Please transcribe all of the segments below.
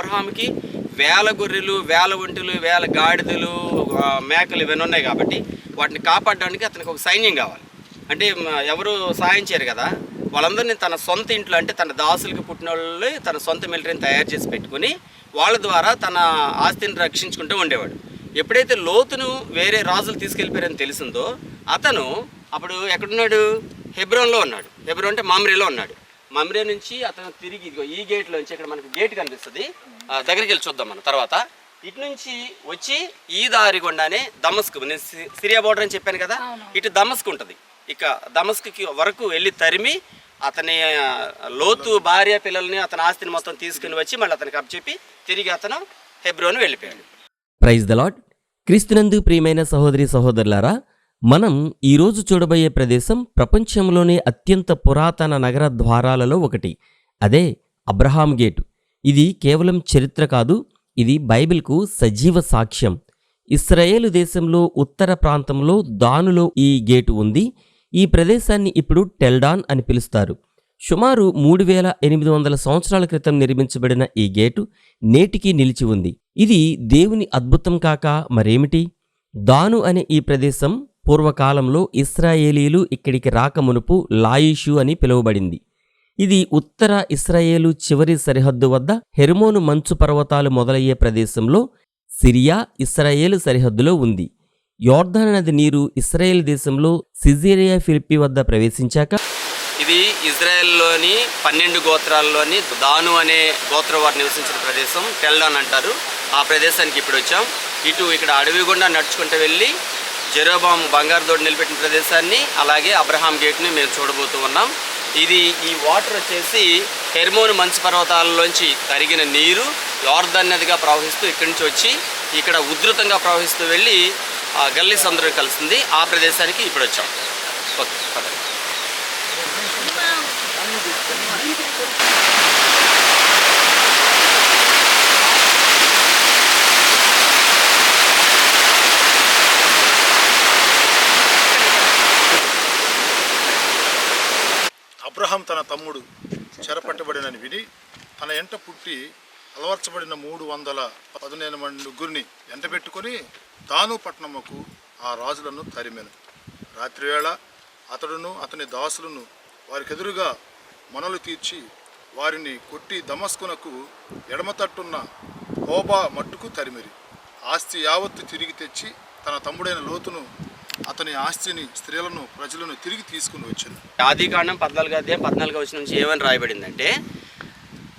అబ్రహాంకి వేల గొర్రెలు వేల ఒంటెలు వేల గాడిదలు మేకలు ఇవన్నీ ఉన్నాయి కాబట్టి వాటిని కాపాడడానికి అతనికి ఒక సైన్యం కావాలి. అంటే ఎవరు సహాయం చేయరు కదా. వాళ్ళందరినీ తన సొంత ఇంట్లో అంటే తన దాసులకు పుట్టిన వాళ్ళు తన సొంత మిలిటరీని తయారు చేసి పెట్టుకుని వాళ్ళ ద్వారా తన ఆస్తిని రక్షించుకుంటూ ఉండేవాడు. ఎప్పుడైతే లోతును వేరే రాజులు తీసుకెళ్ళిపోయారని తెలిసిందో అతను అప్పుడు ఎక్కడున్నాడు? హెబ్రోన్లో ఉన్నాడు. హెబ్రోన్ అంటే మామ్రేలో ఉన్నాడు. మమ్రే నుంచి అతను తిరిగి ఈ గేట్లో నుంచి ఇక్కడ మనకు గేట్ కనిపిస్తుంది. దగ్గరికి వెళ్ళి చూద్దాం మనం. తర్వాత ఇటు నుంచి వచ్చి ఈ దారి గుండానే దమస్క్. నేను సి- సిరియా బోర్డర్ అని చెప్పాను కదా? ఇటు దమస్క్ ఉంటుంది. ఇక దమస్క్కి వరకు వెళ్ళి తరిమి అతని లోతు భార్య పిల్లల్ని అతని ఆస్తిని మొత్తం తీసుకుని వచ్చి మళ్ళీ అతనికి అప్పచెప్పి తిరిగి అతను హెబ్రోన్ వెళ్ళిపోయాడు. ప్రైజ్ ద లాడ్ క్రీస్తునందు ప్రియమైన సహోదరి సహోదరులారా మనం ఈరోజు చూడబోయే ప్రదేశం ప్రపంచంలోనే అత్యంత పురాతన నగర ద్వారాలలో ఒకటి. అదే అబ్రహాం గేటు. ఇది కేవలం చరిత్ర కాదు ఇది బైబిల్కు సజీవ సాక్ష్యం. ఇస్రాయేలు దేశంలో ఉత్తర ప్రాంతంలో దానులో ఈ గేటు ఉంది ఈ ప్రదేశాన్ని ఇప్పుడు టెల్డాన్ అని పిలుస్తారు. సుమారు మూడు వేల ఎనిమిది వందల సంవత్సరాల క్రితం నిర్మించబడిన ఈ గేటు నేటికి నిలిచి ఉంది. ఇది దేవుని అద్భుతం కాక మరేమిటి? దాను అనే ఈ ప్రదేశం పూర్వకాలంలో ఇస్రాయేలీలు ఇక్కడికి రాకమునుపు లాయిషు అని పిలువబడింది. ఇది ఉత్తర ఇస్రాయేలు చివరి సరిహద్దు వద్ద హెర్మోను మంచు పర్వతాలు మొదలయ్యే ప్రదేశంలో సిరియా ఇస్రాయేలు సరిహద్దులో ఉంది. యోర్ధాన్ నది నీరు ఇస్రాయేల్ దేశంలో సిజేరియా ఫిలిపి వద్ద ప్రవేశించాక ఇది ఇజ్రాయెల్లోని పన్నెండు గోత్రాల్లోని దాను అనే గోత్రం వారు నివసించిన ప్రదేశం టెల్డాన్ అంటారు. ఆ ప్రదేశానికి ఇప్పుడు వచ్చాం. ఇటు ఇక్కడ అడవి గుండా నడుచుకుంటూ వెళ్ళి జెరోబాము బంగారు దోడు నిలబెట్టిన ప్రదేశాన్ని అలాగే అబ్రహాం గేట్ని మేము చూడబోతూ ఉన్నాం. ఇది ఈ వాటర్ వచ్చేసి హెర్మోన్ మంచు పర్వతాలలోంచి కరిగిన నీరు యార్దన్ నదిగా ప్రవహిస్తూ ఇక్కడి నుంచి వచ్చి ఇక్కడ ఉధృతంగా ప్రవహిస్తూ వెళ్ళి ఆ గల్లీ సముద్రం కలిసింది. ఆ ప్రదేశానికి ఇప్పుడు వచ్చాం. ఓకే పదండి. అబ్రహం తన తమ్ముడు చెరపట్టబడినని విని తన ఎంట పుట్టి అలవర్చబడిన మూడు వందల పదిహేను మంది ముగ్గురిని ఎంటబెట్టుకొని తాను పట్టణముకు ఆ రాజులను తరిమెను. రాత్రివేళ అతడును అతని దాసులను వారికెదురుగా మనలు తీర్చి వారిని కొట్టి దమస్కునకు ఎడమతట్టున్న హోబా మట్టుకు తరిమిరి. ఆస్తి యావత్తు తిరిగి తెచ్చి తన తమ్ముడైన లోతును అతని ఆస్తిని స్త్రీలను ప్రజలను తిరిగి తీసుకుని వచ్చాను ఆదికాండం పద్నాలుగు అధ్యాయం పద్నాలుగు వచ్చిన నుంచి ఏమని రాయబడిందంటే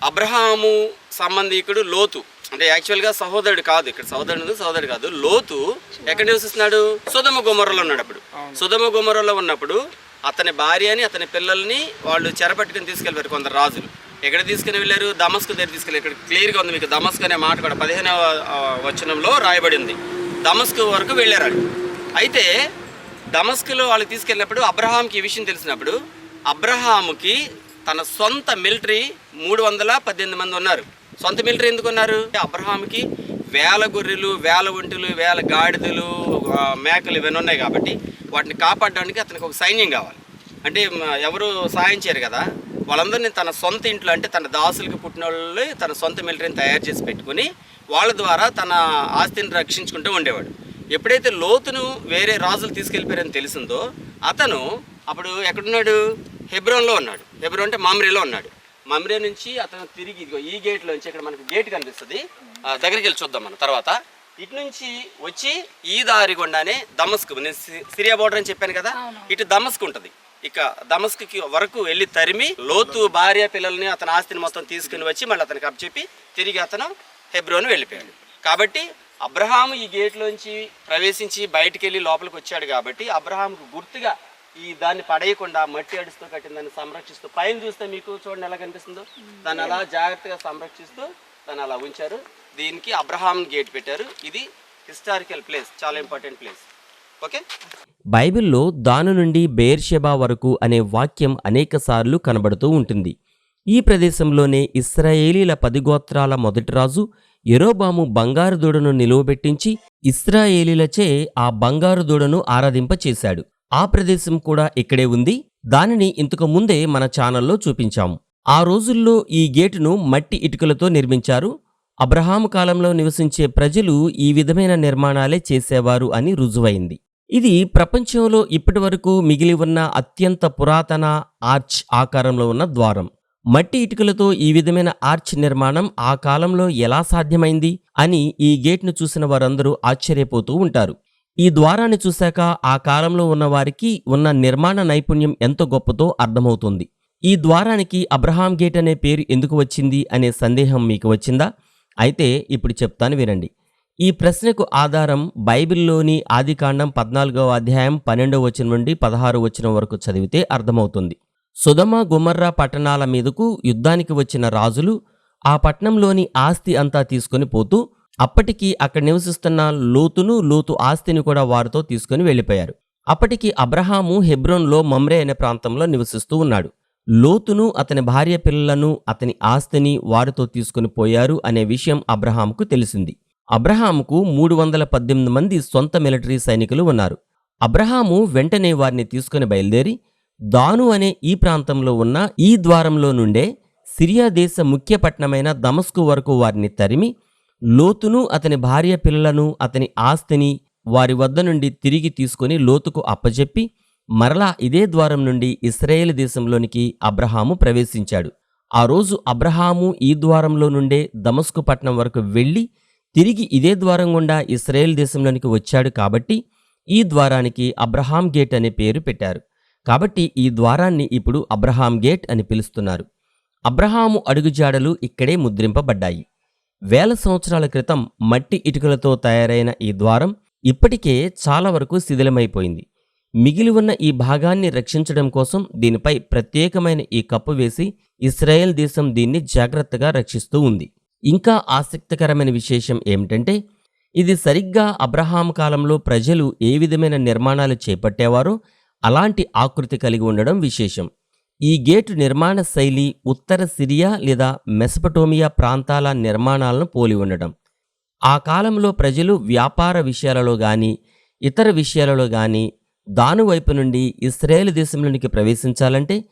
అబ్రహాము సంబంధికుడు లోతు అంటే యాక్చువల్గా సహోదరుడు కాదు ఇక్కడ సహోదరుడు సహోదరుడు కాదు లోతు ఎక్కడ నివసిస్తున్నాడు సుధమ గుమరలో ఉన్నాడు అప్పుడు సుధమ గుమరలో ఉన్నప్పుడు అతని భార్యని అతని పిల్లల్ని వాళ్ళు చెరపట్టుకుని తీసుకెళ్ళారు కొందరు రాజులు. ఎక్కడ తీసుకుని వెళ్ళారు? దమస్కు దగ్గర తీసుకెళ్ళారు ఇక్కడ క్లియర్గా ఉంది మీకు దమస్క్ అనే మాట కూడా పదిహేనవ వచనంలో రాయబడింది. దమస్కు వరకు వెళ్ళారు వాళ్ళు. అయితే డమస్క్లో వాళ్ళు తీసుకెళ్ళినప్పుడు అబ్రహాంకి ఈ విషయం తెలిసినప్పుడు అబ్రహాముకి తన సొంత మిలిటరీ మూడు వందల పద్దెనిమిది మంది ఉన్నారు. సొంత మిలిటరీ ఎందుకు ఉన్నారు? అబ్రహాంకి వేల గొర్రెలు వేల ఒంటెలు వేల గాడిదలు మేకలు ఇవన్నీ ఉన్నాయి కాబట్టి వాటిని కాపాడడానికి అతనికి ఒక సైన్యం కావాలి. అంటే ఎవరు సహాయం చేయరు కదా? వాళ్ళందరినీ తన సొంత ఇంట్లో అంటే తన దాసులకు పుట్టిన వాళ్ళు తన సొంత మిలిటరీని తయారు చేసి పెట్టుకుని వాళ్ళ ద్వారా తన ఆస్తిని రక్షించుకుంటూ ఉండేవాడు. ఎప్పుడైతే లోతును వేరే రాజులు తీసుకెళ్ళిపోయారని తెలిసిందో అతను అప్పుడు ఎక్కడున్నాడు? హెబ్రోన్లో ఉన్నాడు. హెబ్రోన్ అంటే మామ్రేలో ఉన్నాడు. మమ్రే నుంచి అతను తిరిగి ఇదిగో ఈ గేట్లో నుంచి ఇక్కడ మనకు గేట్ కనిపిస్తుంది. దగ్గరికి వెళ్ళి చూద్దాం మనం. తర్వాత ఇటు నుంచి వచ్చి ఈ దారి గుండానే దమస్క్. నేను సిరియా బోర్డర్ అని చెప్పాను కదా? ఇటు దమస్క్ ఉంటుంది. ఇక దమస్క్కి వరకు వెళ్ళి తరిమి లోతు భార్య పిల్లల్ని అతని ఆస్తిని మొత్తం తీసుకుని వచ్చి మళ్ళీ అతనికి అప్పచెప్పి తిరిగి అతను హెబ్రోన్ వెళ్ళిపోయాడు. కాబట్టి అబ్రహాము ఈ గేట్లోంచి ప్రవేశించి బయటికి వెళ్ళి లోపలికి వచ్చాడు కాబట్టి అబ్రహాంకు గుర్తుగా ఈ దాన్ని పడేయకుండా మట్టి అడుస్తూ కట్టిన దాన్ని సంరక్షిస్తూ పైన చూస్తే మీకు చూడండి ఎలా కనిపిస్తుందో? దాన్ని అలా జాగ్రత్తగా సంరక్షిస్తూ దాన్ని అలా ఉంచారు. దీనికి అబ్రహాం గేట్ పెట్టారు. ఇది హిస్టారికల్ ప్లేస్ చాలా ఇంపార్టెంట్ ప్లేస్ ఓకే బైబిల్లో దాను నుండి బేర్షెబా వరకు అనే వాక్యం అనేకసార్లు కనబడుతూ ఉంటుంది. ఈ ప్రదేశంలోనే ఇస్రాయేలీల పది గోత్రాల మొదటి రాజు ఎరోబాము బంగారు దూడను నిలువబెట్టించి ఇస్రాయేలీలచే ఆ బంగారు దూడను ఆరాధింపచేశాడు ఆ ప్రదేశం కూడా ఇక్కడే ఉంది. దానిని ఇంతకు ముందే మన ఛానల్లో చూపించాము. ఆ రోజుల్లో ఈ గేటును మట్టి ఇటుకలతో నిర్మించారు. అబ్రహాము కాలంలో నివసించే ప్రజలు ఈ విధమైన నిర్మాణాలే చేసేవారు అని రుజువైంది. ఇది ప్రపంచంలో ఇప్పటివరకు మిగిలి ఉన్న అత్యంత పురాతన ఆర్చ్ ఆకారంలో ఉన్న ద్వారం. మట్టి ఇటుకలతో ఈ విధమైన ఆర్చ్ నిర్మాణం ఆ కాలంలో ఎలా సాధ్యమైంది అని ఈ గేట్ను చూసిన వారందరూ ఆశ్చర్యపోతూ ఉంటారు. ఈ ద్వారాన్ని చూశాక ఆ కాలంలో ఉన్నవారికి ఉన్న నిర్మాణ నైపుణ్యం ఎంత గొప్పతో అర్థమవుతుంది. ఈ ద్వారానికి అబ్రహాం గేట్ అనే పేరు ఎందుకు వచ్చింది అనే సందేహం మీకు వచ్చిందా? అయితే ఇప్పుడు చెప్తాను వినండి. ఈ ప్రశ్నకు ఆధారం బైబిల్లోని ఆదికాండం పద్నాలుగవ అధ్యాయం పన్నెండవ వచనం నుండి పదహారు వచనం వరకు చదివితే అర్థమవుతుంది. సుధమ గుమర్రా పట్టణాల మీదకు యుద్ధానికి వచ్చిన రాజులు ఆ పట్టణంలోని ఆస్తి అంతా తీసుకొని పోతూ అప్పటికి అక్కడ నివసిస్తున్న లోతును లోతు ఆస్తిని కూడా వారితో తీసుకొని వెళ్ళిపోయారు. అప్పటికి అబ్రహాము హెబ్రోన్లో మమ్రే అనే ప్రాంతంలో నివసిస్తూ ఉన్నాడు. లోతును అతని భార్య పిల్లలను అతని ఆస్తిని వారితో తీసుకొని పోయారు అనే విషయం అబ్రహాముకు తెలిసింది. అబ్రహాముకు మూడు వందల పద్దెనిమిది మంది సొంత మిలిటరీ సైనికులు ఉన్నారు. అబ్రహాము వెంటనే వారిని తీసుకుని బయలుదేరి దాను అనే ఈ ప్రాంతంలో ఉన్న ఈ ద్వారంలో నుండే సిరియా దేశ ముఖ్య పట్టణమైన దమస్కు వరకు వారిని తరిమి లోతును అతని భార్య పిల్లలను అతని ఆస్తిని వారి వద్ద నుండి తిరిగి తీసుకొని లోతుకు అప్పజెప్పి మరలా ఇదే ద్వారం నుండి ఇస్రాయేల్ దేశంలోనికి అబ్రహాము ప్రవేశించాడు. ఆ రోజు అబ్రహాము ఈ ద్వారంలో నుండే దమస్కు పట్టణం వరకు వెళ్ళి తిరిగి ఇదే ద్వారం గుండా ఇస్రాయేల్ దేశంలోనికి వచ్చాడు కాబట్టి ఈ ద్వారానికి అబ్రహాం గేట్ అనే పేరు పెట్టారు. కాబట్టి ఈ ద్వారాన్ని ఇప్పుడు అబ్రహాం గేట్ అని పిలుస్తున్నారు. అబ్రహాము అడుగుజాడలు ఇక్కడే ముద్రింపబడ్డాయి. వేల సంవత్సరాల క్రితం మట్టి ఇటుకలతో తయారైన ఈ ద్వారం ఇప్పటికే చాలా వరకు శిథిలమైపోయింది. మిగిలి ఉన్న ఈ భాగాన్ని రక్షించడం కోసం దీనిపై ప్రత్యేకమైన ఈ కప్పు వేసి ఇస్రాయేల్ దేశం దీన్ని జాగ్రత్తగా రక్షిస్తూ ఉంది. ఇంకా ఆసక్తికరమైన విశేషం ఏమిటంటే ఇది సరిగ్గా అబ్రహాం కాలంలో ప్రజలు ఏ విధమైన నిర్మాణాలు చేపట్టేవారో అలాంటి ఆకృతి కలిగి ఉండడం విశేషం. ఈ గేటు నిర్మాణ శైలి ఉత్తర సిరియా లేదా మెసపటోమియా ప్రాంతాల నిర్మాణాలను పోలి ఉండడం. ఆ కాలంలో ప్రజలు వ్యాపార విషయాలలో కానీ ఇతర విషయాలలో కానీ దాను వైపు నుండి ఇస్రాయేల్ దేశంలోనికి ప్రవేశించాలంటే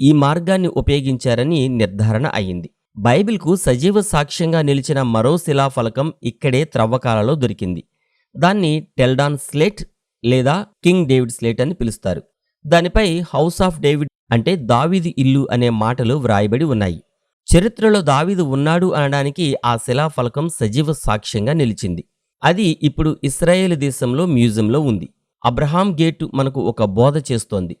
ఈ మార్గాన్ని ఉపయోగించారని నిర్ధారణ అయింది. బైబిల్కు సజీవ సాక్ష్యంగా నిలిచిన మరో శిలాఫలకం ఇక్కడే త్రవ్వకాలలో దొరికింది. దాన్ని టెల్డాన్ స్లేట్ లేదా కింగ్ డేవిడ్ స్లేట్ అని పిలుస్తారు. దానిపై హౌస్ ఆఫ్ డేవిడ్ అంటే దావీదు ఇల్లు అనే మాటలు వ్రాయబడి ఉన్నాయి. చరిత్రలో దావీదు ఉన్నాడు అనడానికి ఆ శిలాఫలకం సజీవ సాక్ష్యంగా నిలిచింది. అది ఇప్పుడు ఇస్రాయేల్ దేశంలో మ్యూజియంలో ఉంది. అబ్రహాం గేటు మనకు ఒక బోధ చేస్తోంది.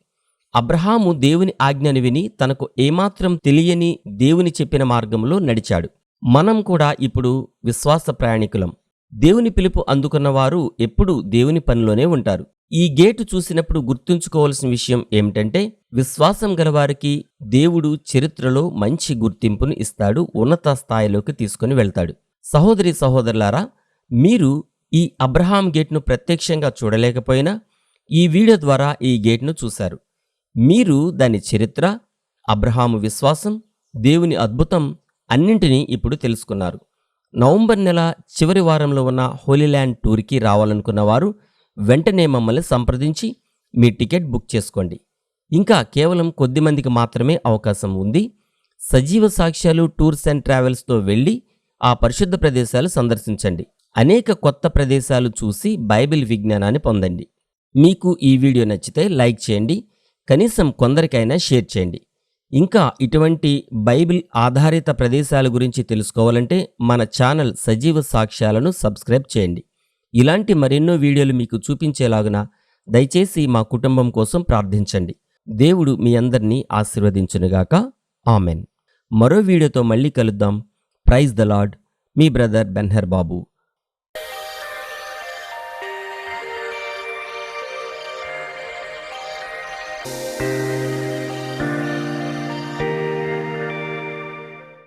అబ్రహాము దేవుని ఆజ్ఞను విని తనకు ఏమాత్రం తెలియని దేవుని చెప్పిన మార్గంలో నడిచాడు. మనం కూడా ఇప్పుడు విశ్వాస ప్రయాణికులం. దేవుని పిలుపు అందుకున్న వారు ఎప్పుడూ దేవుని పనిలోనే ఉంటారు. ఈ గేటు చూసినప్పుడు గుర్తుంచుకోవాల్సిన విషయం ఏమిటంటే విశ్వాసం గలవారికి దేవుడు చరిత్రలో మంచి గుర్తింపును ఇస్తాడు ఉన్నత స్థాయిలోకి తీసుకుని వెళ్తాడు. సహోదరి సహోదరులారా మీరు ఈ అబ్రహాం గేట్ను ప్రత్యక్షంగా చూడలేకపోయినా ఈ వీడియో ద్వారా ఈ గేట్ను చూశారు. మీరు దాని చరిత్ర అబ్రహాము విశ్వాసం దేవుని అద్భుతం అన్నింటినీ ఇప్పుడు తెలుసుకున్నారు. నవంబర్ నెల చివరి వారంలో ఉన్న హోలీల్యాండ్ టూర్కి రావాలనుకున్న వారు వెంటనే మమ్మల్ని సంప్రదించి మీ టికెట్ బుక్ చేసుకోండి. ఇంకా కేవలం కొద్ది మందికి మాత్రమే అవకాశం ఉంది. సజీవ సాక్ష్యాలు టూర్స్ అండ్ ట్రావెల్స్తో వెళ్ళి ఆ పరిశుద్ధ ప్రదేశాలు సందర్శించండి. అనేక కొత్త ప్రదేశాలు చూసి బైబిల్ విజ్ఞానాన్ని పొందండి. మీకు ఈ వీడియో నచ్చితే లైక్ చేయండి. కనీసం కొందరికైనా షేర్ చేయండి. ఇంకా ఇటువంటి బైబిల్ ఆధారిత ప్రదేశాల గురించి తెలుసుకోవాలంటే మన ఛానల్ సజీవ సాక్ష్యాలను సబ్స్క్రైబ్ చేయండి. ఇలాంటి మరెన్నో వీడియోలు మీకు చూపించేలాగున దయచేసి మా కుటుంబం కోసం ప్రార్థించండి. దేవుడు మీ అందరినీ ఆశీర్వదించునుగాక. ఆమెన్. మరో వీడియోతో మళ్ళీ కలుద్దాం. Praise the lord. Me brother Benhur Babu